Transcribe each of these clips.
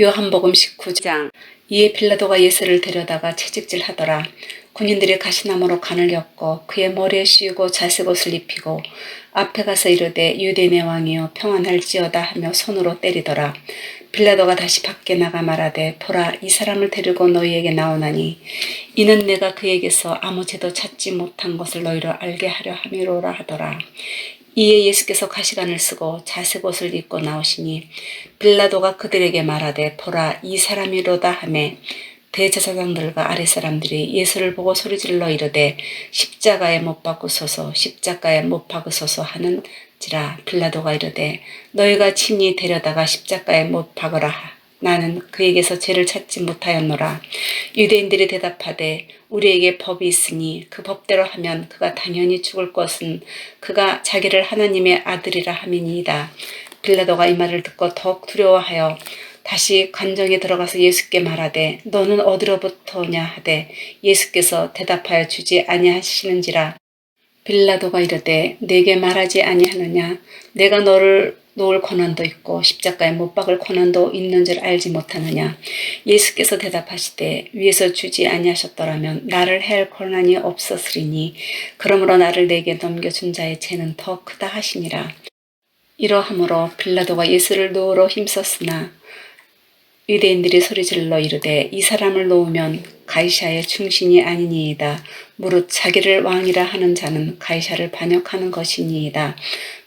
요한복음 19장 이에 빌라도가 예수를 데려다가 채찍질 하더라. 군인들이 가시나무로 간을 엮고 그의 머리에 씌우고 자색 옷을 입히고 앞에 가서 이르되 유대인의 왕이여 평안할지어다 하며 손으로 때리더라. 빌라도가 다시 밖에 나가 말하되 보라 이 사람을 데리고 너희에게 나오나니 이는 내가 그에게서 아무 죄도 찾지 못한 것을 너희로 알게 하려 함이로라 하더라. 이에 예수께서 가시관을 쓰고 자색 옷을 입고 나오시니 빌라도가 그들에게 말하되 보라 이 사람이로다 하매 대제사장들과 아랫 사람들이 예수를 보고 소리질러 이르되 십자가에 못 박으소서 십자가에 못 박으소서 하는지라 빌라도가 이르되 너희가 친히 데려다가 십자가에 못 박으라 나는 그에게서 죄를 찾지 못하였노라. 유대인들이 대답하되 우리에게 법이 있으니 그 법대로 하면 그가 당연히 죽을 것은 그가 자기를 하나님의 아들이라 함이니이다. 빌라도가 이 말을 듣고 더욱 두려워하여 다시 관정에 들어가서 예수께 말하되 너는 어디로부터냐 하되 예수께서 대답하여 주지 아니하시는지라 빌라도가 이르되 내게 말하지 아니하느냐 내가 너를 놓을 권한도 있고 십자가에 못 박을 권한도 있는 줄 알지 못하느냐 예수께서 대답하시되 위에서 주지 아니하셨더라면 나를 할 권한이 없었으리니 그러므로 나를 내게 넘겨준 자의 죄는 더 크다 하시니라 이러함으로 빌라도가 예수를 놓으러 힘썼으나 유대인들이 소리질러 이르되 이 사람을 놓으면 가이샤의 충신이 아니니이다. 무릇 자기를 왕이라 하는 자는 가이샤를 반역하는 것이니이다.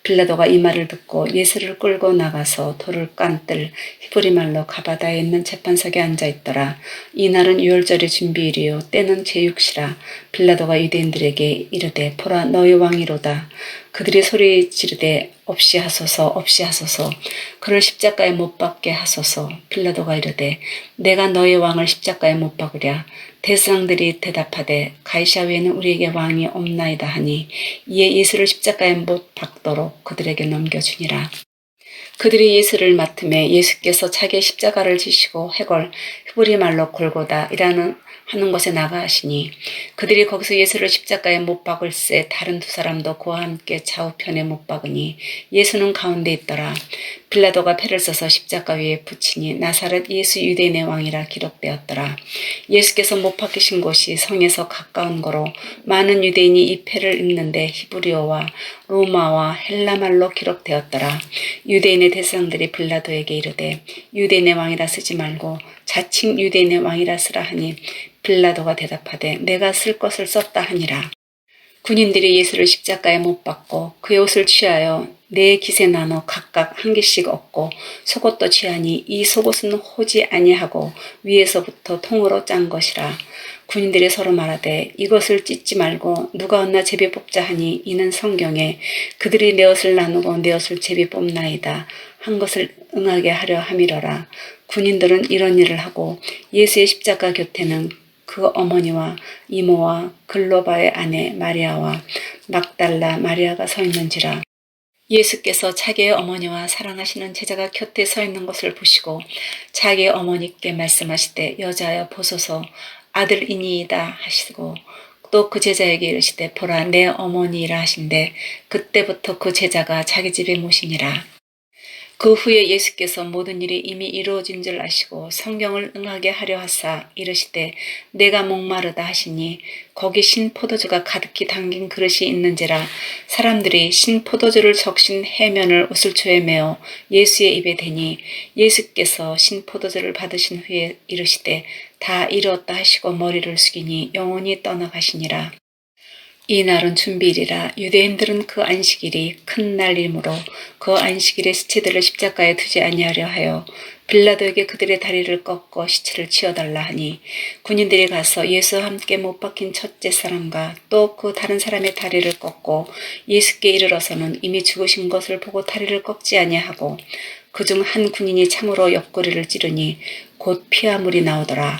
빌라도가 이 말을 듣고 예수를 끌고 나가서 돌을 깐뜰 히브리 말로 가바다에 있는 재판석에 앉아 있더라. 이날은 유월절의 준비일이요 때는 제육시라. 빌라도가 유대인들에게 이르되 보라 너희 왕이로다. 그들이 소리 지르되 없이 하소서 없이 하소서 그를 십자가에 못 박게 하소서 빌라도가 이르되 내가 너희 왕을 십자가에 못 박으랴 대상들이 대답하되 가이샤 외에는 우리에게 왕이 없나이다 하니 이에 예수를 십자가에 못 박도록 그들에게 넘겨주니라. 그들이 예수를 맡음에 예수께서 자기의 십자가를 지시고 해골 히브리 말로 골고다이라는 하는 곳에 나가시니 그들이 거기서 예수를 십자가에 못 박을새 다른 두 사람도 그와 함께 좌우편에 못 박으니 예수는 가운데 있더라. 빌라도가 패를 써서 십자가 위에 붙이니 나사렛 예수 유대인의 왕이라 기록되었더라. 예수께서 못 박히신 곳이 성에서 가까운 거로 많은 유대인이 이 패를 읽는데 히브리어와 로마와 헬라말로 기록되었더라. 유대인의 대상들이 빌라도에게 이르되 유대인의 왕이라 쓰지 말고 자칭 유대인의 왕이라 쓰라 하니 빌라도가 대답하되 내가 쓸 것을 썼다 하니라. 군인들이 예수를 십자가에 못 박고 그의 옷을 취하여 네 깃에 나눠 각각 한 개씩 얻고 속옷도 취하니 이 속옷은 호지 아니하고 위에서부터 통으로 짠 것이라. 군인들이 서로 말하되 이것을 찢지 말고 누가 얻나 제비 뽑자 하니 이는 성경에 그들이 내 옷을 나누고 내 옷을 제비 뽑나이다 한 것을 응하게 하려 함이러라. 군인들은 이런 일을 하고 예수의 십자가 곁에는 그 어머니와 이모와 글로바의 아내 마리아와 막달라 마리아가 서 있는지라. 예수께서 자기의 어머니와 사랑하시는 제자가 곁에 서 있는 것을 보시고 자기의 어머니께 말씀하시되 여자여 보소서 아들이니이다 하시고 또 그 제자에게 이르시되 보라 내 어머니라 하신데 그때부터 그 제자가 자기 집에 모시니라. 그 후에 예수께서 모든 일이 이미 이루어진 줄 아시고 성경을 응하게 하려 하사 이르시되 내가 목마르다 하시니 거기 신 포도주가 가득히 담긴 그릇이 있는지라 사람들이 신 포도주를 적신 해면을 우슬초에 메어 예수의 입에 대니 예수께서 신 포도주를 받으신 후에 이르시되 다 이루었다 하시고 머리를 숙이니 영원히 떠나가시니라. 이 날은 준비일이라 유대인들은 그 안식일이 큰 날이므로 그 안식일에 시체들을 십자가에 두지 아니하려 하여 빌라도에게 그들의 다리를 꺾어 시체를 치어달라 하니 군인들이 가서 예수와 함께 못 박힌 첫째 사람과 또 그 다른 사람의 다리를 꺾고 예수께 이르러서는 이미 죽으신 것을 보고 다리를 꺾지 아니하고 그중 한 군인이 참으로 옆구리를 찌르니 곧 피와 물이 나오더라.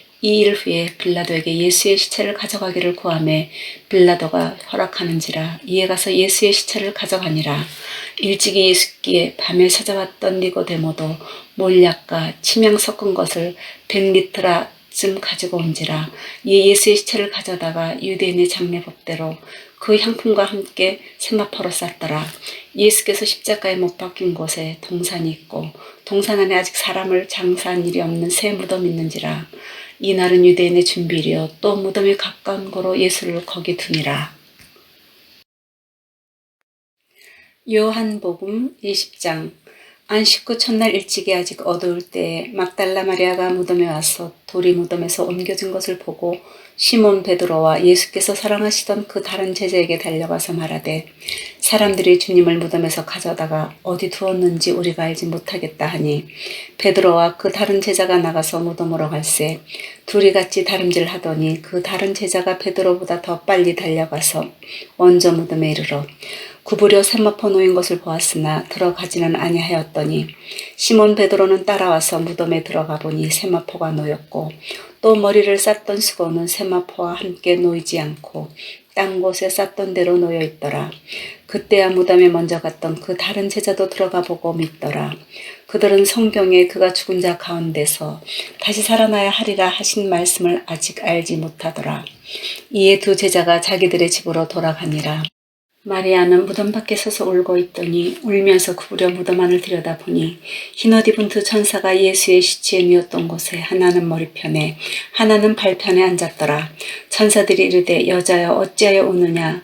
이 일 후에 빌라도에게 예수의 시체를 가져가기를 구하매 빌라도가 허락하는지라 이에 가서 예수의 시체를 가져가니라 일찍이 예수께 밤에 찾아왔던 니고데모도 몰약과 침향 섞은 것을 백리트라쯤 가지고 온지라 이에 예수의 시체를 가져다가 유대인의 장례법대로 그 향품과 함께 세마포로 쌌더라. 예수께서 십자가에 못 박힌 곳에 동산이 있고 동산 안에 아직 사람을 장사한 일이 없는 새 무덤이 있는지라. 이날은 유대인의 준비일이요 또 무덤에 가까운 거로 예수를 거기 두니라. 요한복음 20장 안식 후 첫날 일찍이 아직 어두울 때에 막달라 마리아가 무덤에 와서 돌이 무덤에서 옮겨진 것을 보고 시몬 베드로와 예수께서 사랑하시던 그 다른 제자에게 달려가서 말하되 사람들이 주님을 무덤에서 가져다가 어디 두었는지 우리가 알지 못하겠다 하니 베드로와 그 다른 제자가 나가서 무덤으로 갈새 둘이 같이 다름질 하더니 그 다른 제자가 베드로보다 더 빨리 달려가서 먼저 무덤에 이르러 구부려 세마포 놓인 것을 보았으나 들어가지는 아니하였더니 시몬 베드로는 따라와서 무덤에 들어가 보니 세마포가 놓였고 또 머리를 쌌던 수건은 세마포와 함께 놓이지 않고 딴 곳에 쌌던 대로 놓여 있더라. 그때야 무덤에 먼저 갔던 그 다른 제자도 들어가 보고 믿더라. 그들은 성경에 그가 죽은 자 가운데서 다시 살아나야 하리라 하신 말씀을 아직 알지 못하더라. 이에 두 제자가 자기들의 집으로 돌아가니라. 마리아는 무덤 밖에 서서 울고 있더니 울면서 구부려 무덤 안을 들여다보니 흰옷 입은 두 천사가 예수의 시체에 누웠던 곳에 하나는 머리편에 하나는 발편에 앉았더라. 천사들이 이르되 여자여 어찌하여 우느냐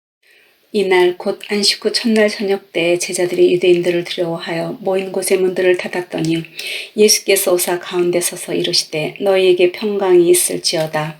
이날 곧 안식 후 첫날 저녁 때 제자들이 유대인들을 두려워하여 모인 곳의 문들을 닫았더니 예수께서 오사 가운데 서서 이르시되 너희에게 평강이 있을지어다.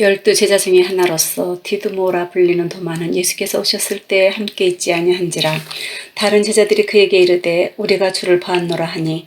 열두 제자 중에 하나로서 디드모라 불리는 도마는 예수께서 오셨을 때 함께 있지 아니한지라. 다른 제자들이 그에게 이르되 우리가 주를 보았노라 하니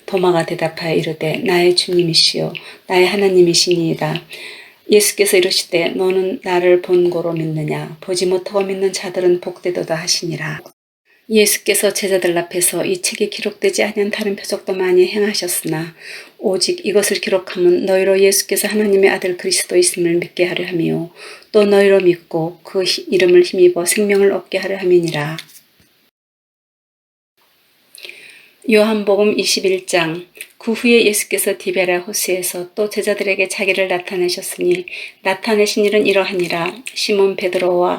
도마가 대답하여 이르되 나의 주님이시요 나의 하나님이시니이다. 예수께서 이르시되 너는 나를 본고로 믿느냐? 보지 못하고 믿는 자들은 복되도다 하시니라. 예수께서 제자들 앞에서 이 책에 기록되지 않은 다른 표적도 많이 행하셨으나 오직 이것을 기록하면 너희로 예수께서 하나님의 아들 그리스도 있음을 믿게 하려 함이요. 또 너희로 믿고 그 이름을 힘입어 생명을 얻게 하려 함이니라. 요한복음 21장. 그 후에 예수께서 디베라 호스에서 또 제자들에게 자기를 나타내셨으니 나타내신 일은 이러하니라. 시몬 베드로와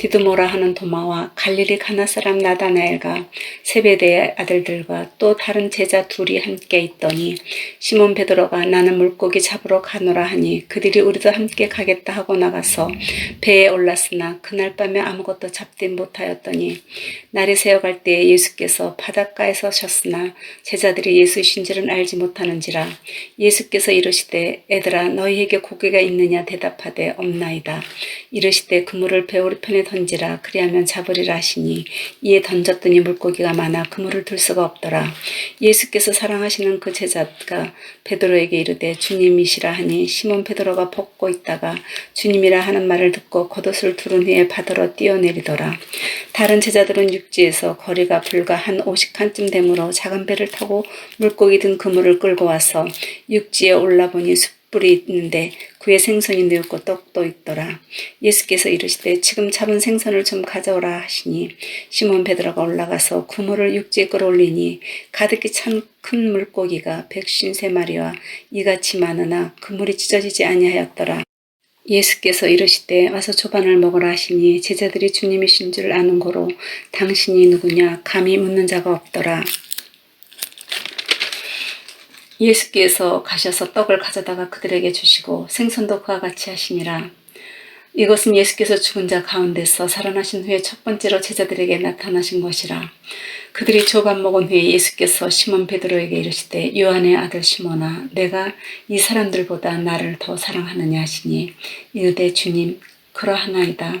디드모라 하는 도마와 갈릴리 가나 사람 나다나엘과 세베대의 아들들과 또 다른 제자 둘이 함께 있더니 시몬 베드로가 나는 물고기 잡으러 가노라 하니 그들이 우리도 함께 가겠다 하고 나가서 배에 올랐으나 그날 밤에 아무것도 잡지 못하였더니 날이 새어갈 때에 예수께서 바닷가에 서 셨으나 제자들이 예수이신 줄은 알지 못하는지라 예수께서 이르시되 애들아 너희에게 고기가 있느냐? 대답하되 없나이다. 이르시되 그물을 배우리 편에 던지라. 그리하면 잡으리라 하시니 이에 던졌더니 물고기가 많아 그물을 들 수가 없더라. 예수께서 사랑하시는 그 제자가 베드로에게 이르되 주님이시라 하니 시몬 베드로가 벗고 있다가 주님이라 하는 말을 듣고 겉옷을 두른 후에 바다로 뛰어내리더라. 다른 제자들은 육지에서 거리가 불과 한 50칸쯤 되므로 작은 배를 타고 물고기 든 그물을 끌고 와서 육지에 올라보니 숯 불이 있는데 그에 생선이 늙고 떡도 있더라. 예수께서 이르시되 지금 잡은 생선을 좀 가져오라 하시니 시몬 베드로가 올라가서 그물을 육지에 끌어올리니 가득히 찬 큰 물고기가 백쉰세 마리와 이같이 많으나 그물이 찢어지지 아니하였더라. 예수께서 이르시되 와서 초반을 먹으라 하시니 제자들이 주님이신 줄 아는 고로 당신이 누구냐 감히 묻는 자가 없더라. 예수께서 가셔서 떡을 가져다가 그들에게 주시고 생선도 그와 같이 하시니라. 이것은 예수께서 죽은 자 가운데서 살아나신 후에 첫 번째로 제자들에게 나타나신 것이라. 그들이 조반 먹은 후에 예수께서 시몬 베드로에게 이르시되 요한의 아들 시몬아 내가 이 사람들보다 나를 더 사랑하느냐 하시니 이르되 주님 그러하나이다.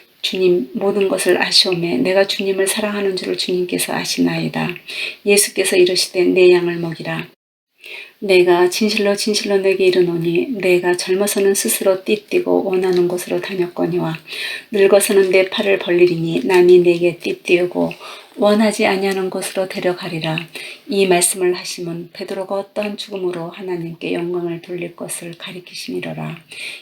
주님 모든 것을 아시오매 내가 주님을 사랑하는 줄을 주님께서 아시나이다. 예수께서 이르시되 내 양을 먹이라. 내가 진실로 진실로 내게 이르노니 내가 젊어서는 스스로 띠뛰고 원하는 곳으로 다녔거니와 늙어서는 내 팔을 벌리리니 남이 내게 띠뛰고 원하지 아니하는 곳으로 데려가리라. 이 말씀을 하시면 베드로가 어떠한 죽음으로 하나님께 영광을 돌릴 것을 가리키심이로라.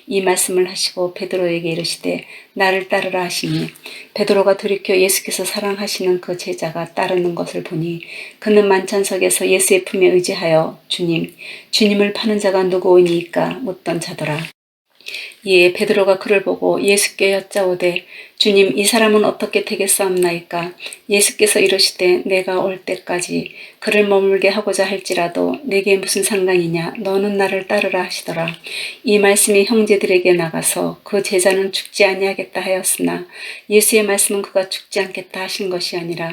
이 말씀을 하시고 베드로에게 이르시되 나를 따르라 하시니 베드로가 돌이켜 예수께서 사랑하시는 그 제자가 따르는 것을 보니 그는 만찬석에서 예수의 품에 의지하여 주님 주님을 파는 자가 누구이니까 묻던 자더라. 이에 베드로가 그를 보고 예수께 여짜오되 주님 이 사람은 어떻게 되겠사옵나이까? 예수께서 이르시되 내가 올 때까지 그를 머물게 하고자 할지라도 내게 무슨 상관이냐? 너는 나를 따르라 하시더라. 이 말씀이 형제들에게 나가서 그 제자는 죽지 아니하겠다 하였으나 예수의 말씀은 그가 죽지 않겠다 하신 것이 아니라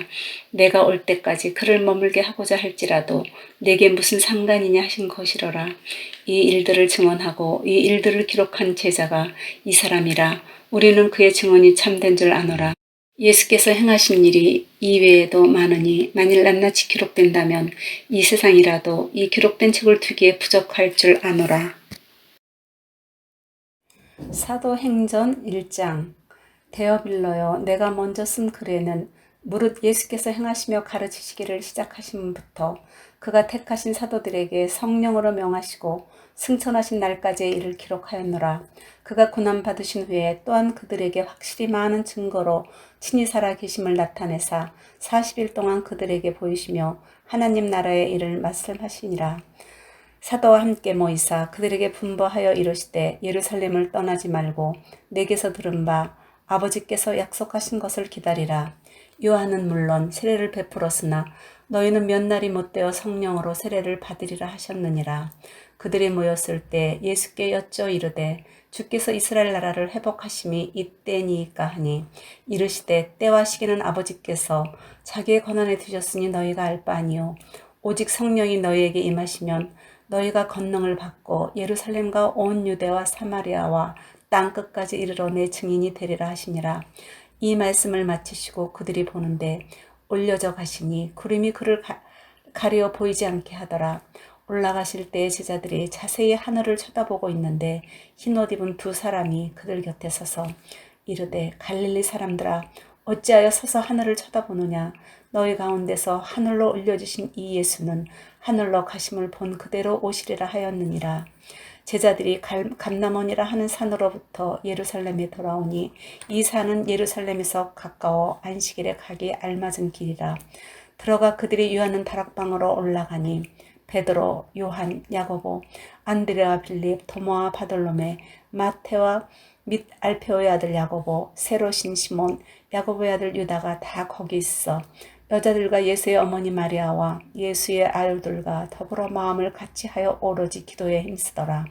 내가 올 때까지 그를 머물게 하고자 할지라도 내게 무슨 상관이냐 하신 것이로라 이 일들을 증언하고 이 일들을 기록한 제자가 이 사람이라 우리는 그의 증언이 참된 줄 아노라. 예수께서 행하신 일이 이외에도 많으니 만일 낱낱이 기록된다면 이 세상이라도 이 기록된 책을 두기에 부족할 줄 아노라. 사도행전 1장 데어빌러여 내가 먼저 쓴 글에는 무릇 예수께서 행하시며 가르치시기를 시작하신부터 그가 택하신 사도들에게 성령으로 명하시고 승천하신 날까지의 일을 기록하였노라. 그가 고난받으신 후에 또한 그들에게 확실히 많은 증거로 친히 살아 계심을 나타내사 40일 동안 그들에게 보이시며 하나님 나라의 일을 말씀하시니라. 사도와 함께 모이사 그들에게 분부하여 이르시되 예루살렘을 떠나지 말고 내게서 들은 바 아버지께서 약속하신 것을 기다리라. 요한은 물론 세례를 베풀었으나 너희는 몇 날이 못되어 성령으로 세례를 받으리라 하셨느니라. 그들이 모였을 때 예수께 여쭤 이르되 주께서 이스라엘 나라를 회복하심이 이때니까 하니 이르시되 때와 시기는 아버지께서 자기의 권한에 두셨으니 너희가 알 바 아니요 오직 성령이 너희에게 임하시면 너희가 권능을 받고 예루살렘과 온 유대와 사마리아와 땅 끝까지 이르러 내 증인이 되리라 하시니라 이 말씀을 마치시고 그들이 보는데 올려져 가시니 구름이 그를 가, 가려 보이지 않게 하더라. 올라가실 때 제자들이 자세히 하늘을 쳐다보고 있는데 흰 옷 입은 두 사람이 그들 곁에 서서 이르되 갈릴리 사람들아 어찌하여 서서 하늘을 쳐다보느냐? 너희 가운데서 하늘로 올려주신 이 예수는 하늘로 가심을 본 그대로 오시리라 하였느니라 제자들이 갈- 감남원이라 하는 산으로부터 예루살렘에 돌아오니 이 산은 예루살렘에서 가까워 안식일에 가기 알맞은 길이라. 들어가 그들이 유하는 다락방으로 올라가니 베드로, 요한, 야고보, 안드레와 빌립, 도마와 바돌로메, 마테와 및 알페오의 아들 야고보, 세로신 시몬, 야고보의 아들 유다가 다 거기 있어 여자들과 예수의 어머니 마리아와 예수의 아들들과 더불어 마음을 같이 하여 오로지 기도에 힘쓰더라.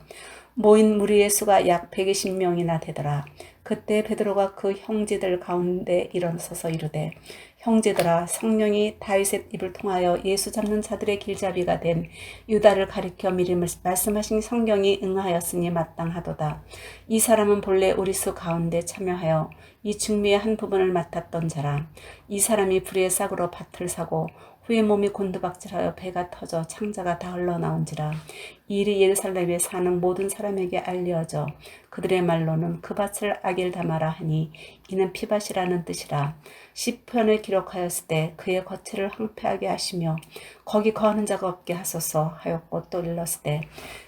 모인 무리의 수가 약 120명이나 되더라. 그때 베드로가 그 형제들 가운데 일어서서 이르되 형제들아 성령이 다윗의 입을 통하여 예수 잡는 자들의 길잡이가 된 유다를 가리켜 미리 말씀하신 성경이 응하였으니 마땅하도다. 이 사람은 본래 우리 수 가운데 참여하여 이 중미의 한 부분을 맡았던 자라. 이 사람이 불의 싹으로 밭을 사고 후에 몸이 곤두박질하여 배가 터져 창자가 다 흘러나온지라. 이 일이 예루살렘에 사는 모든 사람에게 알려져 그들의 말로는 그 밭을 아겔다마라 하니 이는 피밭이라는 뜻이라. 시편을 기록하였을 때 그의 거처를 황폐하게 하시며 거기 거하는 자가 없게 하소서 하였고 또 일렀을 때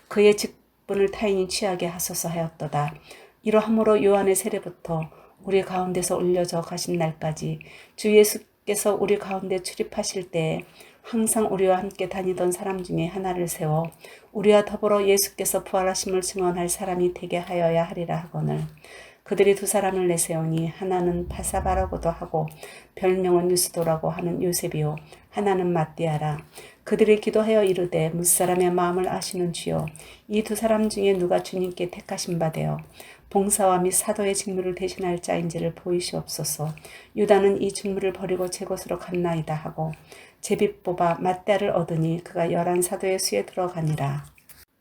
그의 직분을 타인이 취하게 하소서 하였도다. 이러함으로 요한의 세례부터 우리 가운데서 올려져 가신 날까지 주 예수 께서 우리 가운데 출입하실 때에 항상 우리와 함께 다니던 사람 중에 하나를 세워 우리와 더불어 예수께서 부활하심을 증언할 사람이 되게 하여야 하리라 하거늘. 그들이 두 사람을 내세우니 하나는 바사바라고도 하고 별명은 유스도라고 하는 요셉이요. 하나는 마띠아라. 그들이 기도하여 이르되 무사람의 마음을 아시는 주여 이 두 사람 중에 누가 주님께 택하신 바 되어 봉사와 및 사도의 직무를 대신할 자인지를 보이시옵소서. 유다는 이 직무를 버리고 제 곳으로 갔나이다 하고 제비 뽑아 맞대를 얻으니 그가 열한 사도의 수에 들어가니라.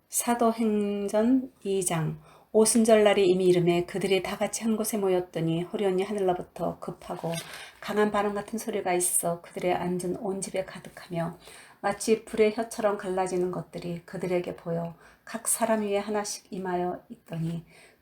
사도행전 2장 오순절날이 이미 이름에 그들이 다 같이 한 곳에 모였더니 호련히 하늘로부터 급하고 강한 바람 같은 소리가 있어 그들의 앉은 온 집에 가득하며 마치 불의 혀처럼 갈라지는 것들이 그들에게 보여 각 사람 위에 하나씩 임하여 있더니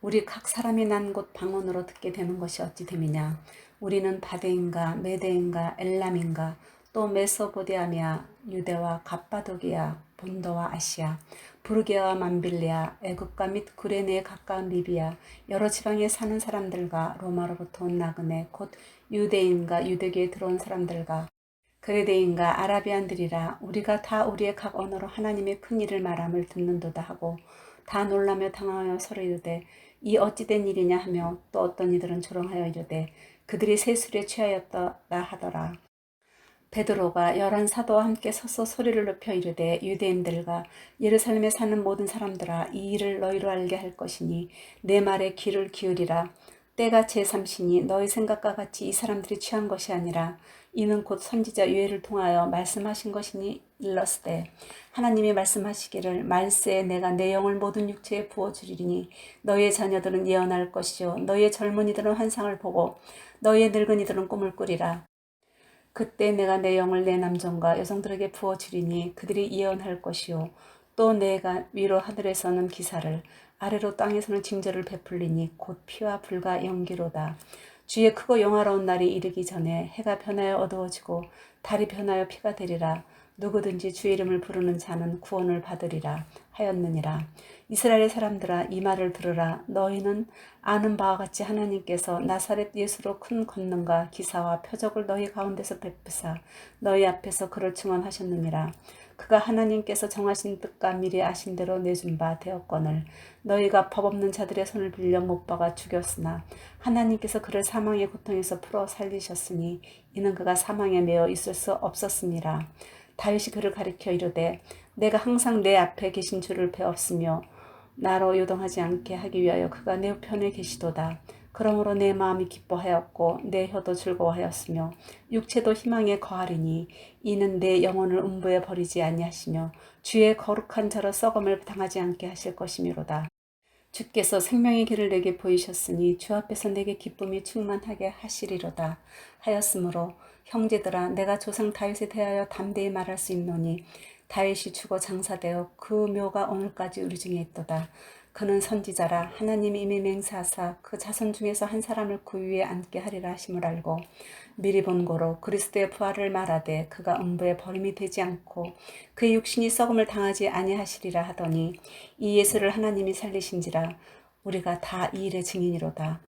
우리 각 사람이 난 곳 방언으로 듣게 되는 것이 어찌 됨이냐? 우리는 바데인가 메데인가 엘람인가? 또 메소보디아미아 유대와 갑바도기아 본도와 아시아 부르게와 만빌리아 애국과 및 구레네에 가까운 리비아 여러 지방에 사는 사람들과 로마로부터 온 나그네 곧 유대인과 유대교에 들어온 사람들과 그레데인과 아라비안들이라 우리가 다 우리의 각 언어로 하나님의 큰 일을 말함을 듣는도다 하고 다 놀라며 당황하여 서로 이르되 이 어찌된 일이냐 하며 또 어떤 이들은 조롱하여 이르되 그들이 세술에 취하였다 하더라. 베드로가 열한 사도와 함께 서서 소리를 높여 이르되 유대인들과 예루살렘에 사는 모든 사람들아 이 일을 너희로 알게 할 것이니 내 말에 귀를 기울이라 때가 제3시니 너희 생각과 같이 이 사람들이 취한 것이 아니라 이는 곧 선지자 유해를 통하여 말씀하신 것이니 일렀으되 하나님이 말씀하시기를 말세에 내가 내 영을 모든 육체에 부어주리니 너희의 자녀들은 예언할 것이요 너희의 젊은이들은 환상을 보고 너희의 늙은이들은 꿈을 꾸리라. 그때 내가 내 영을 내 남종과 여성들에게 부어주리니 그들이 예언할 것이요 또 내가 위로 하늘에서는 기사를 아래로 땅에서는 징조를 베풀리니 곧 피와 불과 연기로다. 주의 크고 영화로운 날이 이르기 전에 해가 변하여 어두워지고 달이 변하여 피가 되리라. 누구든지 주 이름을 부르는 자는 구원을 받으리라 하였느니라. 이스라엘 사람들아 이 말을 들으라. 너희는 아는 바와 같이 하나님께서 나사렛 예수로 큰 권능과 기사와 표적을 너희 가운데서 베푸사 너희 앞에서 그를 증언하셨느니라. 그가 하나님께서 정하신 뜻과 미리 아신 대로 내준 바 되었거늘 너희가 법 없는 자들의 손을 빌려 못 박아 죽였으나 하나님께서 그를 사망의 고통에서 풀어 살리셨으니 이는 그가 사망에 매어 있을 수 없었습니다. 다윗이 그를 가리켜 이르되 내가 항상 내 앞에 계신 주를 배웠으며 나로 요동하지 않게 하기 위하여 그가 내 편에 계시도다. 그러므로 내 마음이 기뻐하였고 내 혀도 즐거워하였으며 육체도 희망에 거하리니 이는 내 영혼을 음부에 버리지 아니하시며 주의 거룩한 자로 썩음을 당하지 않게 하실 것이미로다. 주께서 생명의 길을 내게 보이셨으니 주 앞에서 내게 기쁨이 충만하게 하시리로다 하였으므로 형제들아 내가 조상 다윗에 대하여 담대히 말할 수 있노니 다윗이 죽어 장사되어 그 묘가 오늘까지 우리 중에 있도다 그는 선지자라 하나님이 이미 맹세하사 그 자손 중에서 한 사람을 그 위에 앉게 하리라 하심을 알고 미리 본 고로 그리스도의 부활을 말하되 그가 음부에 버림이 되지 않고 그의 육신이 썩음을 당하지 아니하시리라 하더니 이 예수를 하나님이 살리신지라 우리가 다 이 일의 증인이로다.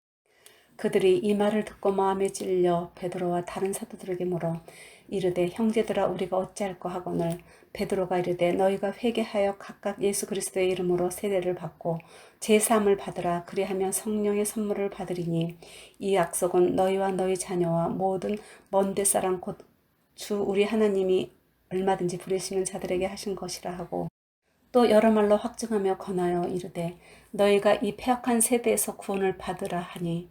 그들이 이 말을 듣고 마음에 찔려 베드로와 다른 사도들에게 물어 이르되 형제들아 우리가 어찌할까 하거늘 베드로가 이르되 너희가 회개하여 각각 예수 그리스도의 이름으로 세례를 받고 제사함을 받으라. 그리하면 성령의 선물을 받으리니 이 약속은 너희와 너희 자녀와 모든 먼데 사람 곧 주 우리 하나님이 얼마든지 부르시는 자들에게 하신 것이라 하고 또 여러 말로 확증하며 권하여 이르되 너희가 이 폐역한 세대에서 구원을 받으라 하니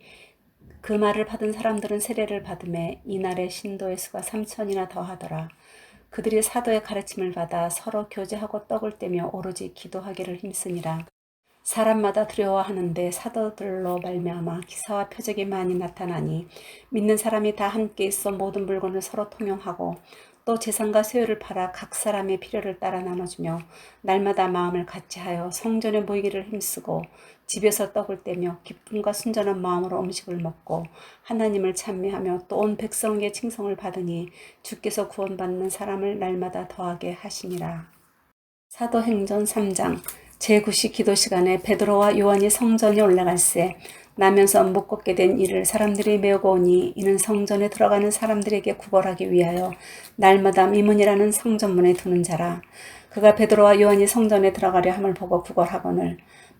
그 말을 받은 사람들은 세례를 받음에 이날의 신도의 수가 삼천이나 더하더라. 그들이 사도의 가르침을 받아 서로 교제하고 떡을 떼며 오로지 기도하기를 힘쓰니라. 사람마다 두려워하는데 사도들로 말미암아 기사와 표적이 많이 나타나니 믿는 사람이 다 함께 있어 모든 물건을 서로 통용하고 또 재산과 세율을 팔아 각 사람의 필요를 따라 나눠주며 날마다 마음을 같이하여 성전에 모이기를 힘쓰고 집에서 떡을 떼며 기쁨과 순전한 마음으로 음식을 먹고 하나님을 찬미하며 또 온 백성에게 칭송을 받으니 주께서 구원받는 사람을 날마다 더하게 하시니라. 사도행전 3장 제9시 기도 시간에 베드로와 요한이 성전에 올라갈새 나면서 못 걷게 된 이를 사람들이 메우고 오니 이는 성전에 들어가는 사람들에게 구걸하기 위하여 날마다 미문이라는 성전문에 두는 자라. 그가 베드로와 요한이 성전에 들어가려 함을 보고 구걸하거늘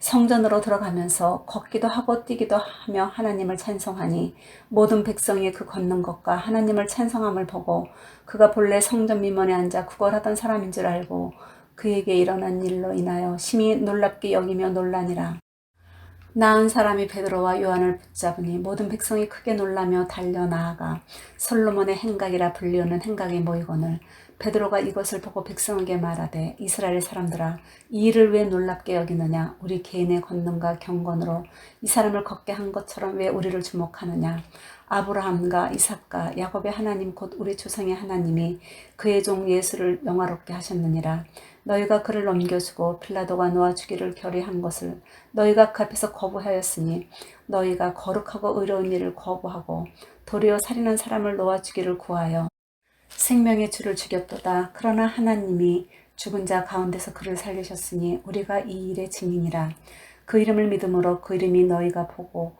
성전으로 들어가면서 걷기도 하고 뛰기도 하며 하나님을 찬송하니 모든 백성이 그 걷는 것과 하나님을 찬송함을 보고 그가 본래 성전 미문에 앉아 구걸하던 사람인 줄 알고 그에게 일어난 일로 인하여 심히 놀랍게 여기며 놀라니라. 나은 사람이 베드로와 요한을 붙잡으니 모든 백성이 크게 놀라며 달려 나아가 솔로몬의 행각이라 불리우는 행각에 모이거늘 베드로가 이것을 보고 백성에게 말하되 이스라엘 사람들아 이 일을 왜 놀랍게 여기느냐? 우리 개인의 권능과 경건으로 이 사람을 걷게 한 것처럼 왜 우리를 주목하느냐? 아브라함과 이삭과 야곱의 하나님 곧 우리 조상의 하나님이 그의 종 예수를 영화롭게 하셨느니라. 너희가 그를 넘겨주고 필라도가 놓아 주기를 결의한 것을 너희가 그 앞에서 거부하였으니 너희가 거룩하고 의로운 일을 거부하고 도리어 살인한 사람을 놓아 주기를 구하여 생명의 주를 죽였도다. 그러나 하나님이 죽은 자 가운데서 그를 살리셨으니 우리가 이 일의 증인이라. 그 이름을 믿음으로 그 이름이 너희가 보고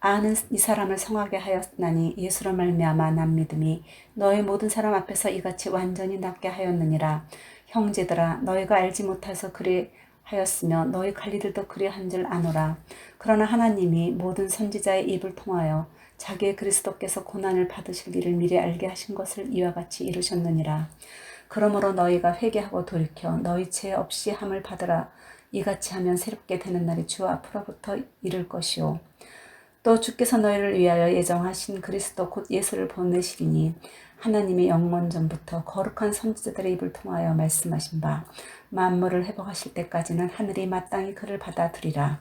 아는 이 사람을 성하게 하였나니 예수로 말미암아 난 믿음이 너희 모든 사람 앞에서 이같이 완전히 낫게 하였느니라. 형제들아 너희가 알지 못해서 그리 하였으며 너희 관리들도 그리한 줄 아노라. 그러나 하나님이 모든 선지자의 입을 통하여 자기의 그리스도께서 고난을 받으실 일을 미리 알게 하신 것을 이와 같이 이루셨느니라. 그러므로 너희가 회개하고 돌이켜 너희 죄 없이 함을 받으라. 이같이 하면 새롭게 되는 날이 주 앞으로부터 이를 것이요. 또 주께서 너희를 위하여 예정하신 그리스도 곧 예수를 보내시리니 하나님의 영원 전부터 거룩한 선지자들의 입을 통하여 말씀하신 바 만물을 회복하실 때까지는 하늘이 마땅히 그를 받아들이라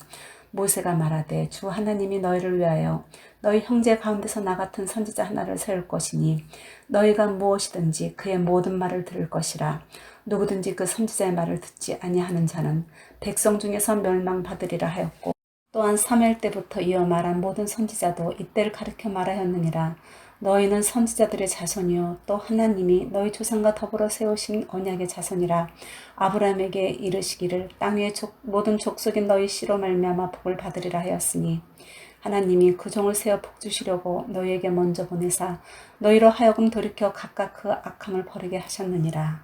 모세가 말하되 주 하나님이 너희를 위하여 너희 형제 가운데서 나 같은 선지자 하나를 세울 것이니 너희가 무엇이든지 그의 모든 말을 들을 것이라. 누구든지 그 선지자의 말을 듣지 아니하는 자는 백성 중에서 멸망받으리라 하였고 또한 사무엘 때부터 이어 말한 모든 선지자도 이때를 가리켜 말하였느니라 너희는 선지자들의 자손이요. 또 하나님이 너희 조상과 더불어 세우신 언약의 자손이라 아브라함에게 이르시기를 땅 위의 족- 모든 족속인 너희 씨로 말미암아 복을 받으리라 하였으니 하나님이 그 종을 세워 복 주시려고 너희에게 먼저 보내사 너희로 하여금 돌이켜 각각 그 악함을 버리게 하셨느니라